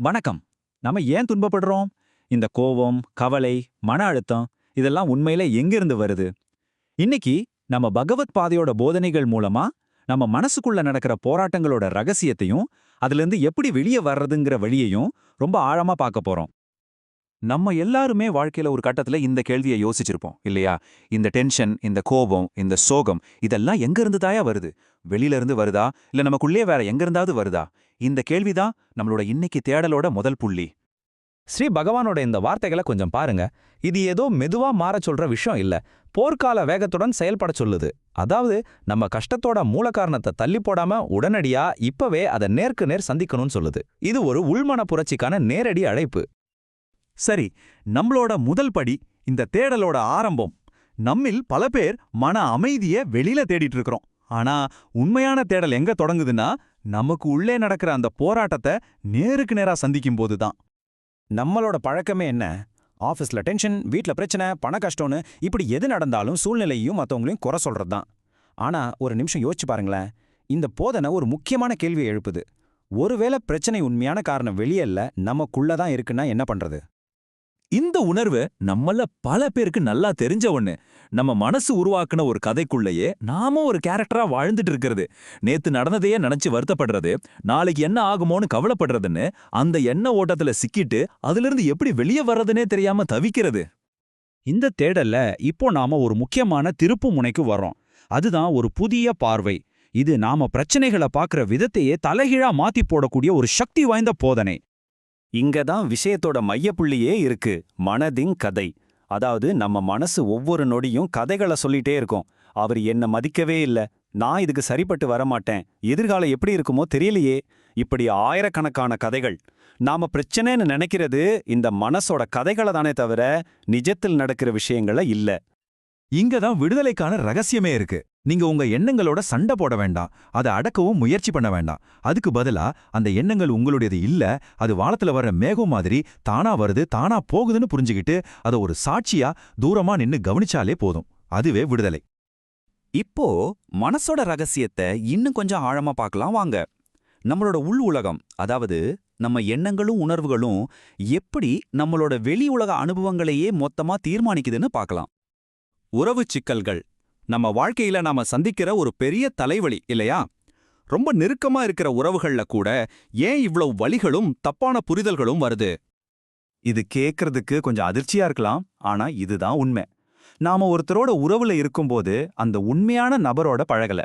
வணக்கம். நம்ம ஏன் துன்பப்படுறோம்? இந்த கோவம் கவலை மன அழுத்தம் இதெல்லாம் உண்மையில எங்கிருந்து வருது? இன்னைக்கு நம்ம பகவத் பாதையோட போதனைகள் மூலமா நம்ம மனசுக்குள்ள நடக்கிற போராட்டங்களோட ரகசியத்தையும் அதுலேருந்து எப்படி வெளியே வர்றதுங்கிற வழியையும் ரொம்ப ஆழமா பார்க்க போறோம். நம்ம எல்லாருமே வாழ்க்கையில ஒரு கட்டத்துல இந்த கேள்வியை யோசிச்சிருப்போம் இல்லையா? இந்த டென்ஷன் இந்த கோபம் இந்த சோகம் இதெல்லாம் எங்க இருந்து தாயா வருது? வெளியில இருந்து வருதா? இல்ல நமக்குள்ளே வேற எங்க இருந்தாவது வருதா? இந்த கேள்விதான் நம்மளோட இன்னைக்கு தேடலோட முதல் புள்ளி. ஸ்ரீ பகவானோட இந்த வார்த்தைகளை கொஞ்சம் பாருங்க. இது ஏதோ மெதுவா மாறச் சொல்ற விஷயம் இல்ல. போர்க்கால வேகத்துடன் செயல்பட சொல்லுது. அதாவது நம்ம கஷ்டத்தோட மூல காரணத்தை தள்ளி போடாம உடனடியா இப்பவே அதை நேருக்கு நேர் சந்திக்கணும்னு சொல்லுது. இது ஒரு உள்மன புரட்சிக்கான நேரடி அழைப்பு. சரி நம்மளோட முதல் படி இந்த தேடலோட ஆரம்பம். நம்மில் பல பேர் மன அமைதிய வெளியில தேடிட்டு இருக்கிறோம் ஆனா உண்மையான தேடல் எங்க தொடங்குதுன்னா நமக்கு உள்ளே நடக்கிற அந்த போராட்டத்தை நேருக்கு நேரா சந்திக்கும் போதுதான் நம்மளோட பழக்கமே என்ன? ஆஃபீஸ்ல டென்ஷன் வீட்ல பிரச்சனை பண கஷ்டம்னு இப்படி எது நடந்தாலும் சூழ்நிலையும் மற்றவங்களையும் குறை சொல்றது தான். ஆனா ஒரு நிமிஷம் யோசிச்சு பாருங்களேன். இந்த போதனை ஒரு முக்கியமான கேள்வியை எழுப்புது. ஒருவேளை பிரச்சனை உண்மையான காரணம் வெளியே இல்ல நமக்குள்ள தான் இருக்குன்னா என்ன பண்றது? இந்த உணர்வு நம்மள பல பேருக்கு நல்லா தெரிஞ்ச ஒண்ணு. நம்ம மனசு உருவாக்குன ஒரு கதைக்குள்ளேயே நாம ஒரு கேரக்டரா வாழ்ந்துட்டு இருக்கிறது. நேத்து நடந்ததையே நினைச்சு வருத்தப்படுறது நாளைக்கு என்ன ஆகுமோன்னு கவலைப்படுறதுன்னு அந்த எண்ண ஓட்டத்துல சிக்கிட்டு அதிலிருந்து எப்படி வெளியே வர்றதுனே தெரியாம தவிக்கிறது. இந்த தேடல்ல இப்போ நாம ஒரு முக்கியமான திருப்பு முனைக்கு வர்றோம். அதுதான் ஒரு புதிய பார்வை. இது நாம பிரச்சனைகளை பார்க்குற விதத்தையே தலைகீழா மாத்தி போடக்கூடிய ஒரு சக்தி வாய்ந்த போதனை. இங்க தான் விஷயத்தோட மையப்புள்ளியே இருக்கு மனதின் கதை. அதாவது நம்ம மனசு ஒவ்வொரு நொடியும் கதைகளை சொல்லிட்டே இருக்கும். அவர் என்ன மதிக்கவே இல்ல. நான் இதுக்கு சரிப்பட்டு வரமாட்டேன். எதிர்காலம் எப்படி இருக்குமோ தெரியலையே. இப்படி ஆயிரக்கணக்கான கதைகள். நாம பிரச்சனைன்னு நினைக்கிறது இந்த மனசோட கதைகளை தானே தவிர நிஜத்தில் நடக்கிற விஷயங்கள இல்ல. இங்க தான் விடுதலைக்கான ரகசியமே இருக்கு. நீங்க உங்க எண்ணங்களோட சண்டை போட வேண்டாம். அதை அடக்கவும் முயற்சி பண்ண வேண்டாம். அதுக்கு பதிலா அந்த எண்ணங்கள் உங்களுடையது இல்ல அது வானத்துல வர்ற மேகம் மாதிரி தானா வருது தானா போகுதுன்னு புரிஞ்சுக்கிட்டு அதை ஒரு சாட்சியா தூரமா நின்னு கவனிச்சாலே போதும். அதுவே விடுதலை. இப்போ மனசோட ரகசியத்தை இன்னும் கொஞ்சம் ஆழமா பார்க்கலாம் வாங்க. நம்மளோட உள் உலகம் அதாவது நம்ம எண்ணங்களும் உணர்வுகளும் எப்படி நம்மளோட வெளி உலக அனுபவங்களையே மொத்தமா தீர்மானிக்குதுன்னு பார்க்கலாம். உறவு சிக்கல்கள் நம்ம வாழ்க்கையில நாம சந்திக்கிற ஒரு பெரிய தலைவலி இல்லையா? ரொம்ப நெருக்கமா இருக்கிற உறவுகள்ல கூட ஏன் இவ்வளவு வலிகளும் தப்பான புரிதல்களும் வருது? இது கேட்கறதுக்கு கொஞ்சம் அதிர்ச்சியா இருக்கலாம் ஆனா இதுதான் உண்மை. நாம ஒருத்தரோட உறவுல இருக்கும்போது அந்த உண்மையான நபரோட பழகல.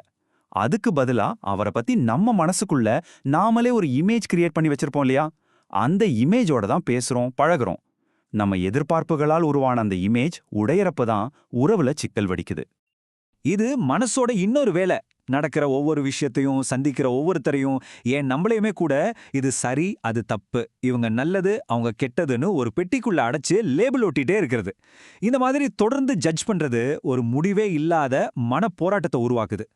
அதுக்கு பதிலா அவரை பத்தி நம்ம மனசுக்குள்ள நாமளே ஒரு இமேஜ் கிரியேட் பண்ணி வச்சிருப்போம் இல்லையா? அந்த இமேஜோட தான் பேசுறோம் பழகுறோம். நம்ம எதிர்பார்ப்புகளால் உருவான அந்த இமேஜ் உடையறப்ப தான் உறவுல சிக்கல் வடிக்குது. இது மனசோட இன்னொரு வேலை. நடக்கிற ஒவ்வொரு விஷயத்தையும் சந்திக்கிற ஒவ்வொருத்தரையும் ஏன் நம்மளையுமே கூட இது சரி அது தப்பு இவங்க நல்லது அவங்க கெட்டதுன்னு ஒரு பெட்டிக்குள்ள அடைச்சு லேபிள் ஒட்டிட்டே இருக்கிறது. இந்த மாதிரி தொடர்ந்து ஜட்ஜ் பண்றது ஒரு முடிவே இல்லாத மன போராட்டத்தை உருவாக்குது.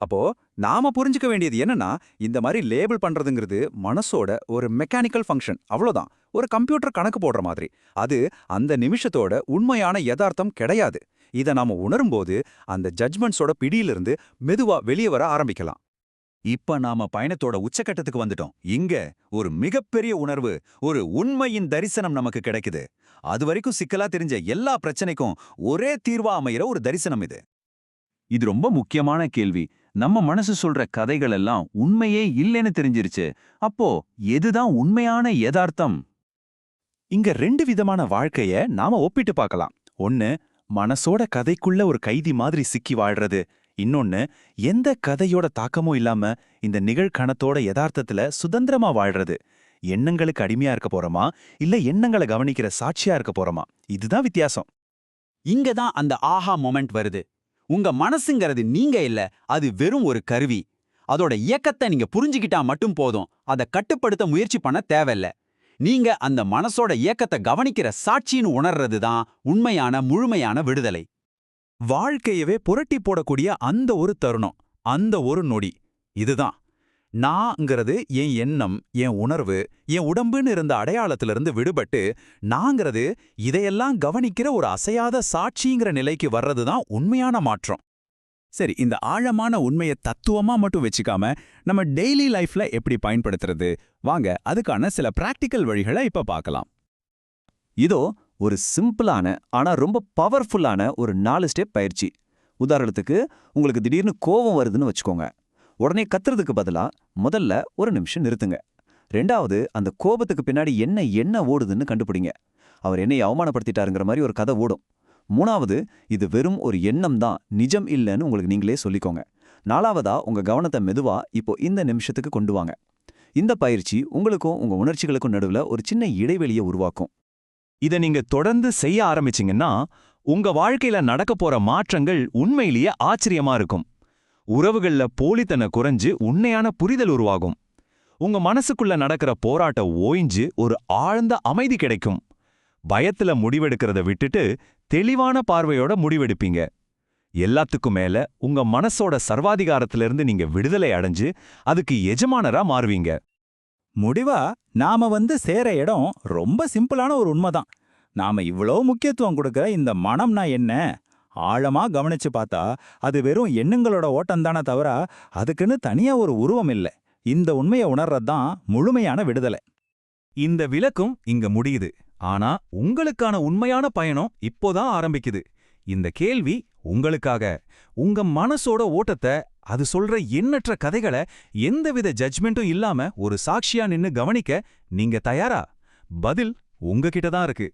அப்போ நாம புரிஞ்சுக்க வேண்டியது என்னன்னா இந்த மாதிரி லேபிள் பண்றதுங்கிறது மனசோட ஒரு மெக்கானிக்கல் ஃபங்க்ஷன் அவ்வளோதான். ஒரு கம்ப்யூட்டர் கணக்கு போடுற மாதிரி. அது அந்த நிமிஷத்தோட உண்மையான யதார்த்தம் கிடையாது. இதை நாம உணரும்போது அந்த ஜட்ஜ்மெண்ட்ஸோட பிடியிலிருந்து மெதுவா வெளியே வர ஆரம்பிக்கலாம். இப்ப நாம பயணத்தோட உச்சக்கட்டத்துக்கு வந்துட்டோம். இங்க ஒரு மிகப்பெரிய உணர்வு ஒரு உண்மையின் தரிசனம் நமக்கு கிடைக்குது. அது வரைக்கும் சிக்கலா தெரிஞ்ச எல்லா பிரச்சனைக்கும் ஒரே தீர்வா அமையிற ஒரு தரிசனம் இது. இது ரொம்ப முக்கியமான கேள்வி. நம்ம மனசு சொல்ற கதைகள் எல்லாம் உண்மையே இல்லைன்னு தெரிஞ்சிருச்சு. அப்போ எதுதான் உண்மையான யதார்த்தம்? இங்க ரெண்டு விதமான வாழ்க்கைய நாம ஒப்பிட்டு பார்க்கலாம். ஒன்னு மனசோட கதைக்குள்ள ஒரு கைதி மாதிரி சிக்கி வாழ்றது. இன்னொன்னு எந்த கதையோட தாக்கமும் இல்லாம இந்த நிகழ்கணத்தோட யதார்த்தத்துல சுதந்திரமா வாழ்றது. எண்ணங்களுக்கு அடிமையா இருக்க போறோமா? இல்ல எண்ணங்களை கவனிக்கிற சாட்சியா இருக்க போறோமா? இதுதான் வித்தியாசம். இங்க தான் அந்த ஆஹா மொமெண்ட் வருது. உங்க மனசுங்கிறது நீங்க இல்ல அது வெறும் ஒரு கருவி. அதோட இயக்கத்தை நீங்க புரிஞ்சுக்கிட்டா மட்டும் போதும். அதை கட்டுப்படுத்த முயற்சி பண்ண தேவையில்ல. நீங்க அந்த மனசோட இயக்கத்தை கவனிக்கிற சாட்சின்னு உணர்றது தான் உண்மையான முழுமையான விடுதலை. வாழ்க்கையவே புரட்டி போடக்கூடிய அந்த ஒரு தருணம் அந்த ஒரு நொடி இதுதான். நாங்கிறது என் எண்ணம் என் உணர்வு என் உடம்புன்னு இருந்த அடையாளத்திலிருந்து விடுபட்டு நாங்கிறது இதையெல்லாம் கவனிக்கிற ஒரு அசையாத சாட்சிங்கிற நிலைக்கு வர்றது தான் உண்மையான மாற்றம். சரி இந்த ஆழமான உண்மையை தத்துவமா மட்டும் வச்சுக்காம நம்ம டெய்லி லைஃப்ல எப்படி பயன்படுத்துறது? வாங்க அதுக்கான சில பிராக்டிக்கல் வழிகளை இப்ப பார்க்கலாம். இதோ ஒரு சிம்பிளான ஆனா ரொம்ப பவர்ஃபுல்லான ஒரு நாலு ஸ்டெப் பயிற்சி. உதாரணத்துக்கு உங்களுக்கு திடீர்னு கோபம் வருதுன்னு வச்சுக்கோங்க. உடனே கத்துறதுக்கு பதிலா முதல்ல ஒரு நிமிஷம் நிறுத்துங்க. ரெண்டாவது அந்த கோபத்துக்கு பின்னாடி என்ன என்ன ஓடுதுன்னு கண்டுபிடிங்க. அவர் என்னை அவமானப்படுத்திட்டாருங்கிற மாதிரி ஒரு கதை ஓடும். மூணாவது இது வெறும் ஒரு எண்ணம் தான் நிஜம் இல்லைன்னு உங்களுக்கு நீங்களே சொல்லிக்கோங்க. நாலாவதா உங்க கவனத்தை மெதுவா இப்போ இந்த நிமிஷத்துக்கு கொண்டு வாங்க. இந்த பயிற்சி உங்களுக்கும் உங்க உணர்ச்சிகளுக்கும் நடுவுல ஒரு சின்ன இடைவெளியை உருவாக்கும். இத நீங்க தொடர்ந்து செய்ய ஆரம்பிச்சீங்கன்னா உங்க வாழ்க்கையில நடக்க போற மாற்றங்கள் உண்மையிலேயே ஆச்சரியமா இருக்கும். உறவுகள்ல போலித்தன குறைஞ்சு உண்மையான புரிதல் உருவாகும். உங்க மனசுக்குள்ள நடக்கிற போராட்டம் ஓய்ஞ்சு ஒரு ஆழ்ந்த அமைதி கிடைக்கும். பயத்துல முடிவெடுக்கிறத விட்டுட்டு தெளிவான பார்வையோட முடிவெடுப்பீங்க. எல்லாத்துக்கும் மேல உங்க மனசோட சர்வாதிகாரத்திலிருந்து நீங்க விடுதலை அடைஞ்சு அதுக்கு எஜமானரா மாறுவீங்க. முடிவா? நாம வந்து சேர இடம் ரொம்ப சிம்பிளான ஒரு உண்மைதான். நாம இவ்வளோ முக்கியத்துவம் கொடுக்குற இந்த மனம்னா என்ன? ஆழமா கவனிச்சு பார்த்தா அது வெறும் எண்ணங்களோட ஓட்டம் தானே தவிர அதுக்குன்னு தனியா ஒரு உருவம் இல்லை. இந்த உண்மையை உணர்றது தான் முழுமையான விடுதலை. இந்த விளக்கும் இங்க முடியுது. ஆனா உங்களுக்கான உண்மையான பயணம் இப்போதான் ஆரம்பிக்குது. இந்த கேள்வி உங்களுக்காக. உங்க மனசோட ஓட்டத்தை அது சொல்ற எண்ணற்ற கதைகளை எந்தவித ஜட்ஜ்மெண்ட்டும் இல்லாம ஒரு சாட்சியா நின்னு கவனிக்க நீங்க தயாரா? பதில் உங்ககிட்ட தான் இருக்கு.